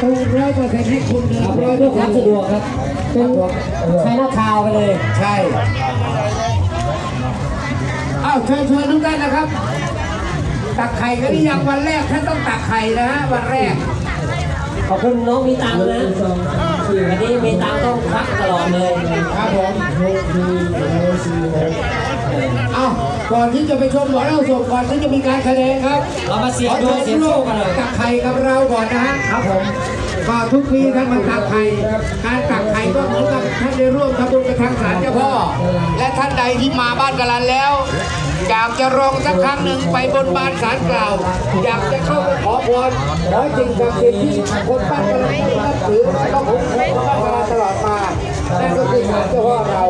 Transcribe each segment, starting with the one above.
ตรงร้อยเปอร์เซ็นต์ให้คุณนะครับร้อยเพื่อความสะดวกครับเป็นใช้หน้าทาวไปเลย ใช่อ้าวเชิญชวนทุกท่านนะครับ ตักไข่กันหรือยังวันแรกท่านต้องตักไข่นะฮะวันแรก ขอบคุณน้องมีตังค์นะวันนี้มีตังค์ต้องพักตลอดเลย ครับผม ก่อนที่จะไปชมหมอเล่าสดก่อนที่จะมีการแสดงครับเรามาเสียขงอดวเชิงญเสียงโชร่วคมกันเลยตักไข่กับเราก่อนนะฮะครับผมก็ทุกปีท่านมาตักไข่การตักไข่ก็เหมือนกับท่านได้ร่วมทำบุญกับทางศาลเจ้าพ่อ และท่านใดที่มาบ้านกะลันแล้วอยากจะลองสักครั้งหนึ่งไปบนบานศาลกล่าว อยากจะเข้าไปขอพรขอสิ่งศักดิ์สิทธิ์ที่คนบ้านกะลันได้นับถือต้องคุ้มครองบ้านกะลันตลอดมานั่นก็คือศาลเจ้าพ่อเรา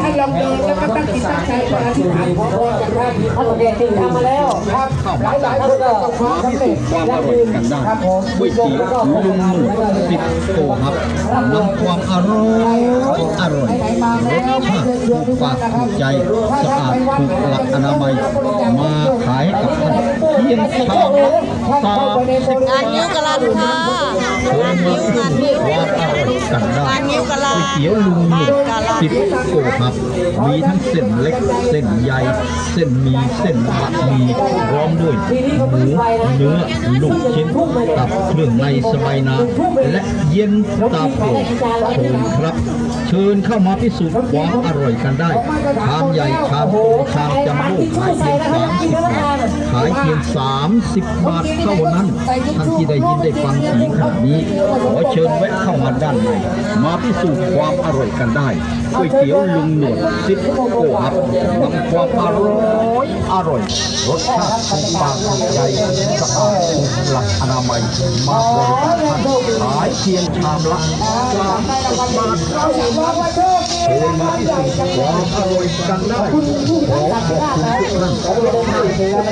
ท่านลองเดินแล้วก็ ตั้งจิตตั้งใจมาอธิษฐานขอพรจากท่านถ้าสังเกตถึงทำมาแล้วครับหลายหลายคนก็ประสบความสำเร็จความอร่อยกันได้ครับผมก๋วยเตี๋ยวลุงหนวดติดโกครับนำความอร่อยอร่อยรสชาติถูกปากถูกใจสะอาดถูกหลักอนามัยมาขายกับท่าน เพียงชามละสามสิบงานนิ้วกะลันค่ะเชิญมาชิมความอร่อยกันได้งานนิ้วกะลัก๋วยเตี๋ยวลุงหนวดติดโกครับมีทั้งเส้นเล็กเส้นใหญ่เส้นมีเส้นบะหมี่พร้อมด้วยหมูเนื้อลูกชิ้นตับเครื่องในสบายนาและเย็นตาโฟเชิญครับ เชิญเข้ามาพิสูจน์ความอร่อยกันได้ชามใหญ่ชามโตชามจัมโบ้ขายเพียง30บาทขายเพียง 30 บาทเท่านั้น ท่านที่ได้ยินได้ฟังเสียงขนาดนี้ ขอเชิญแวะเข้ามาด้านใน มาพิสูจน์ความอร่อยกันได้ก๋วยเตี๋ยวลุงหนวดซิปโกครับนำความอร่อยอร่อย รสชาติถูกปากถูกใจสะอาดถูกหลักอนามัยมาบริการท่านขายเพียงชามละสามสิบบาทเท่านั้น เชิญมาพิสูจน์ความอร่อยกันได้ขอขอบคุณทุก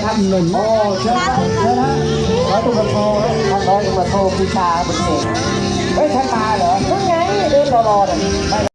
ท่านหนึ่งโอ้ใช่นะชนะร้อยตำรวโทท่านร้อยตำรวโทปีชาบุญเสกเฮ้ยท่านมาเหรอท่านไงเดินรอๆเนี่ย